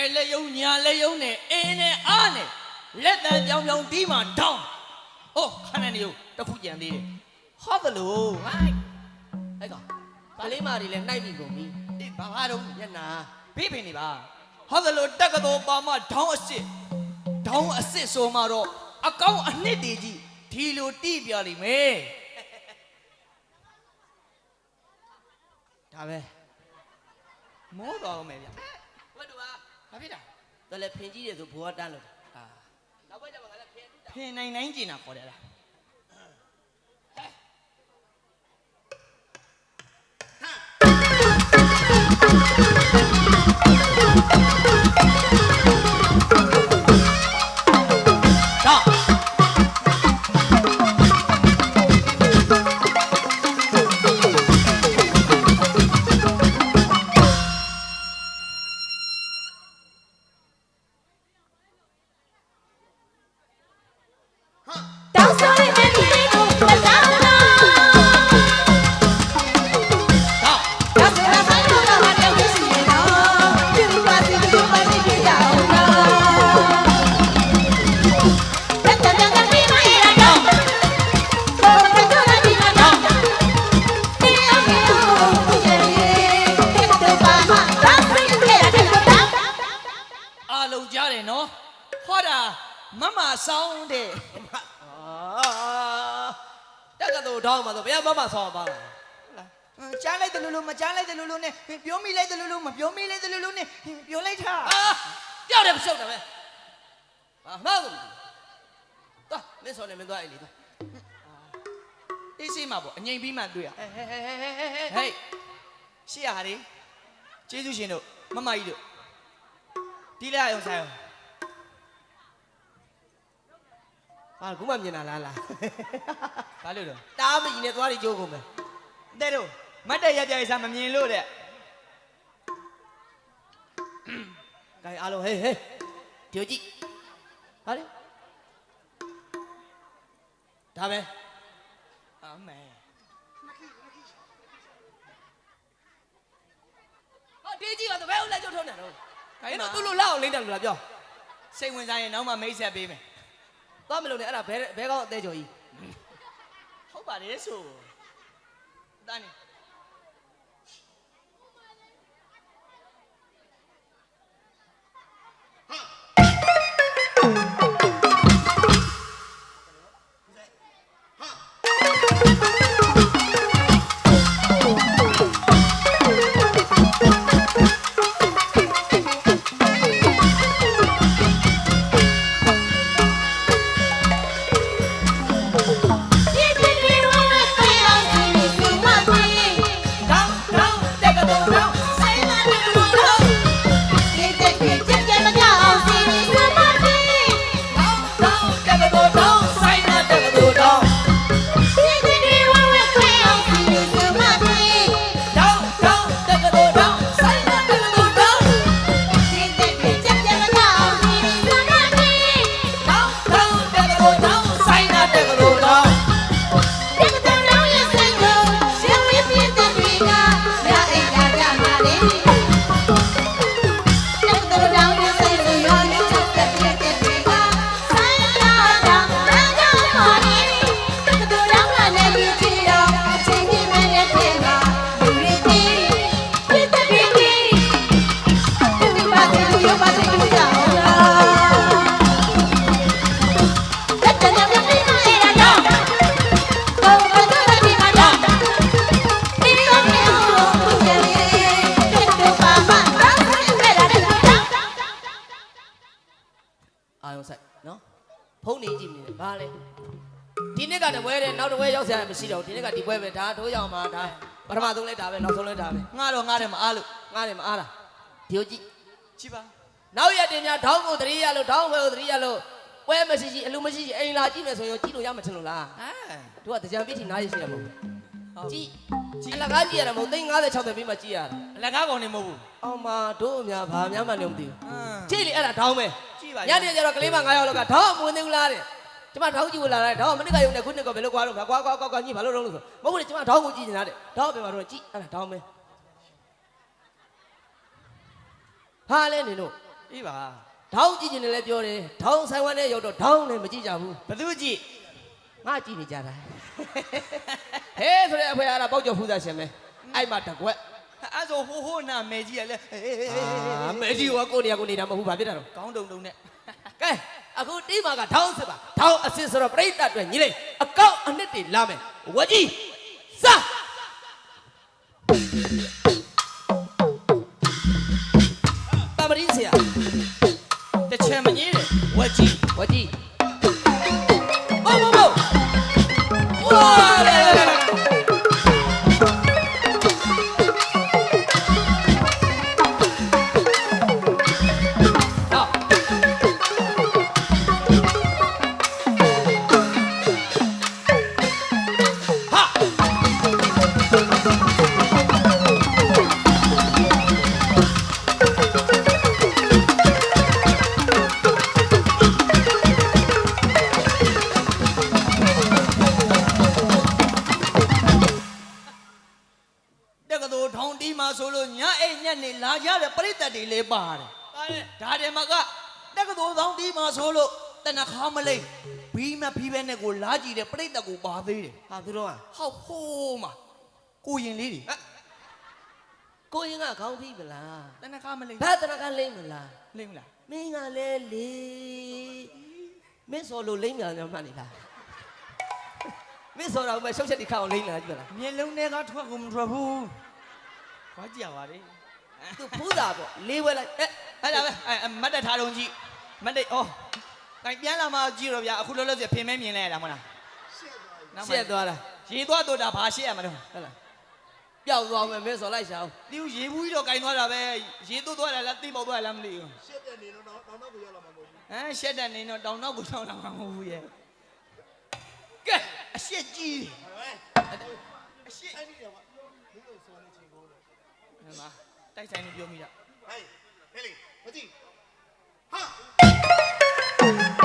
ယ်လက်ယုံညာလက်ယုံနဲ့အင်းနဲ့အားနဲ့လက်တန်ကြောင်ကြောင်ဒီမှာတောင်းဟိုခဏနေဦးတခုကြံသေးတယ်ဟုတ်သလိုဟိုင်းဟဲ့ကောင်ဗလေးမာတွေလည်းနိုင်ပြီကုန်ပြီအေးဘာဘာတော့မျက်နာဖိဖိနေပါဟုတ်သလိုတက်ကတော်ပါမဒေါင်းအစ်စ်ဒေါင်းအစ်စ်ဆိုမှတော့အကောင့်အနှစ်တည်ကြီးဒီလိုတိပြလိမ့်မယ်ဒါပဲမောတော်အောင်မယ်ဗျ ဘာဖြစ်တာတော်လည်းဖင်ကြီးတယ်ဆိုဘိုးကတန်းလို့အာနောက်ဘက်ကျမှငါလည်းဖင်တူတာဖင်နိုင်နိုင်ကျင်တာခေါ်တယ်လား ဟောတာမမဆောင်တဲ့အာတက်ကတော်တောင်းမှာဆိုဘယ်မှမဆောင်းပါလားကြားလိုက်တယ်လို့လို့မကြားလိုက်တယ်လို့လို့နဲ့ပြောမိလိုက်တယ်လို့လို့မပြောမိလိုက်တယ်လို့လို့နဲ့ပြောလိုက်တာအာပြောက်တယ်မရှုပ်တယ်ပဲအာမှန်ကုန်သွားမင်းစောနေမင်းသွားအဲ့လေသွားအေးစေးမှာပေါ့အငိမ့်ပြီးမှတွေ့ရဟဲ့ဟဲ့ဟဲ့ဟဲ့ဟဲ့ဟဲ့ဟေးရှေ့ရဟာလေကျေးဇူးရှင်တို့မမကြီးတို့ဒီလာအောင်ဆိုင်အောင် အာခုမှမြင်တာလားလားဘာလို့တော့တားမကြီးနဲ့သွားပြီးကြိုးကုန်မယ်တဲ့တို့မတ်တဲ့ရကြရစားမမြင်လို့တဲ့ကဲအားလုံးဟေးဟေးဒီကိုကြည့်ဟာလေဒါပဲအမေဟောဒီကြည့်ပါတော့ဘယ်ဦးလက်ကျုပ်ထုံးနေတော့ခိုအဲ့င်းတော့တော့သူ့သူ့လိုလိုလောက်အောင်လိမ့်တယ်လို့လားပြောစိတ်ဝင်စားရင်နောက်မှမိတ်ဆက်ပေးမယ် သွားမလို့နဲ့အဲ့ဒါဘဲဘဲကောင်းအသေးကြော်ကြီးဟုတ်ပါတယ်ဆိုတန်းနေ အာယုံဆိုင်နော်ဖုန်းနေကြည့်နေတယ်ဘာလဲဒီနေ့ကတပွဲတဲ့နောက်တပွဲရောက်စရာမရှိတော့ဘူးဒီနေ့ကဒီပွဲပဲဒါထိုးရောက်မှာဒါပထမဆုံးလဲဒါပဲနောက်ဆုံးလဲဒါပဲငါတော့ငါတယ်မအားလို့ငားတယ်မအားလားဒီကိုကြည့်ကြည့်ပါနောက်ရက်တင်များထောင်းကိုသတိရလို့ထောင်းဘွယ်ကိုသတိရလို့ပွဲမရှိရှိအလူမရှိရှိအိမ်လာကြည့်မယ်ဆိုရင်ကြည့်လို့ရမှာထင်လို့လားအဲတို့ကတကြံပြစ်ချီနားရရှိတယ်မဟုတ်ဟုတ်ကြည့်ကြည့်လကားကြည့်ရတာမဟုတ်သိန်း50 60ပြီးမှကြည့်ရတာအလကားကောင်နေမဟုတ်ဘူးအောင်မတို့အများဘာများမှလည်းမသိဘူးအင်းကြည့်လေအဲ့ဒါထောင်းပဲကြည့် ပါညနေကျတော့ကလေးမ9ယောက်လောက်ကထောင်းမဝင်သေးဘူးလားတဲ့ကျမထောင်းကြည့်ဝင်လာတယ်ထောင်းမနစ်ကရုံနဲ့ခုနှစ်ကဘယ်လိုကွာတော့ကွာကွာကွာကွာညဘာလို့လုံးလို့ဆိုမဟုတ်ဘူးလေကျမထောင်းကိုကြည့်နေတာတဲ့ထောင်းပဲမှာတော့ကြည့်အဲ့ဒါထောင်းပဲဟာလဲနေလို့အေးပါထောင်းကြည့်နေလဲပြောတယ်ထောင်းဆိုင်ဝမ်းနဲ့ရောက်တော့ထောင်းလည်းမကြည့်ကြဘူးဘသူကြည့်ငါကြည့်နေကြတာဟဲဆိုတဲ့အဖွဲအားပေါက်ကြော်ဖူးသားရှင်ပဲအဲ့မှာတကွက် အဲ့ဆိုဟိုဟိုနာမဲကြီးကလည်းအေးအေးအေးအာမဲကြီးကကိုနေရကိုနေတာမဟုတ်ဘူးဗာဖြစ်တာတော့ကောင်းတုံတုံနဲ့ကဲအခုတိမာကထောင်းစစ်ပါထောင်းအစစ်ဆိုတော့ပြိတ္တအတွက်ညီလေးအကောက်အနှစ်တွေလာမယ်ဝကြီးစတမရင်းဆရာတစ်ချက်မငင်းတယ်ဝက်ကြီးဝကြီး မှာဆိုလို့ညအိတ်ညက်နေလာကြတဲ့ပြိတ္တတွေလည်းပါတယ်ပါတယ်ဒါတယ်မကတက္ကသိုလ်ထောင်တီးမှာဆိုလို့တနခါမလိမ့်ဘီမဖီးပဲနဲ့ကိုလာကြည့်တဲ့ပြိတ္တကိုပါသေးတယ်ဟာသူတို့ကဟောက်ဟိုးမှာကိုရင်လေးတွေကိုရင်ကခေါင်းဖိမလားတနခါမလိမ့်ဘာတရကလိမ့်မလားလိမ့်မလားမင်းကလည်းလေမင်းစော်လို့လိမ့်မြန်မှတ်နေလားမင်းစော်တော့ပဲရှုပ်ချက်တိခအောင်လိမ့်လာကြည့်လားမျက်လုံးတွေကထွက်ကုန်မထွက်ဘူး ဘာကြည့်ရပါလဲသူဖူးတာပေါ့လေးဝဲလိုက်အဲအဲ့ဒါပဲအဲ့အဲ့မတ်တက်ထားတော့ကြည့်မတ်တက်ဩတိုင်ပြန်လာမှကြည့်တော့ဗျာအခုလောလောဆယ်ဖင်မဲမြင်လဲရတာမဟုတ်လားရှက်သွားတာရေသွားတော့တာဘာရှက်ရမလို့ဟုတ်လားပျောက်သွားမယ်မင်းစော်လိုက်ရှာအောင်ဒီရေဘူးကြီးတော့ကင်သွားတာပဲရေသွတ်သွားတယ်လားတိပေါက်သွားတယ်လားမသိဘူးရှက်တဲ့နေတော့တောင်းတော့ကိုရောက်လာမှာမဟုတ်ဘူးဟမ်ရှက်တဲ့နေတော့တောင်တော့ကိုတောင်လာမှာမဟုတ်ဘူးရဲ့ကဲအရှက်ကြီးဟဲ့အရှက်အဲ့ဒီတော့မင်းတို့စောနေချင်းကို ဟမ်မတိုက်ဆိုင်နေပြောမိတာဟဲ့ဟဲ့လေမကြည့်ဟာဟဲ့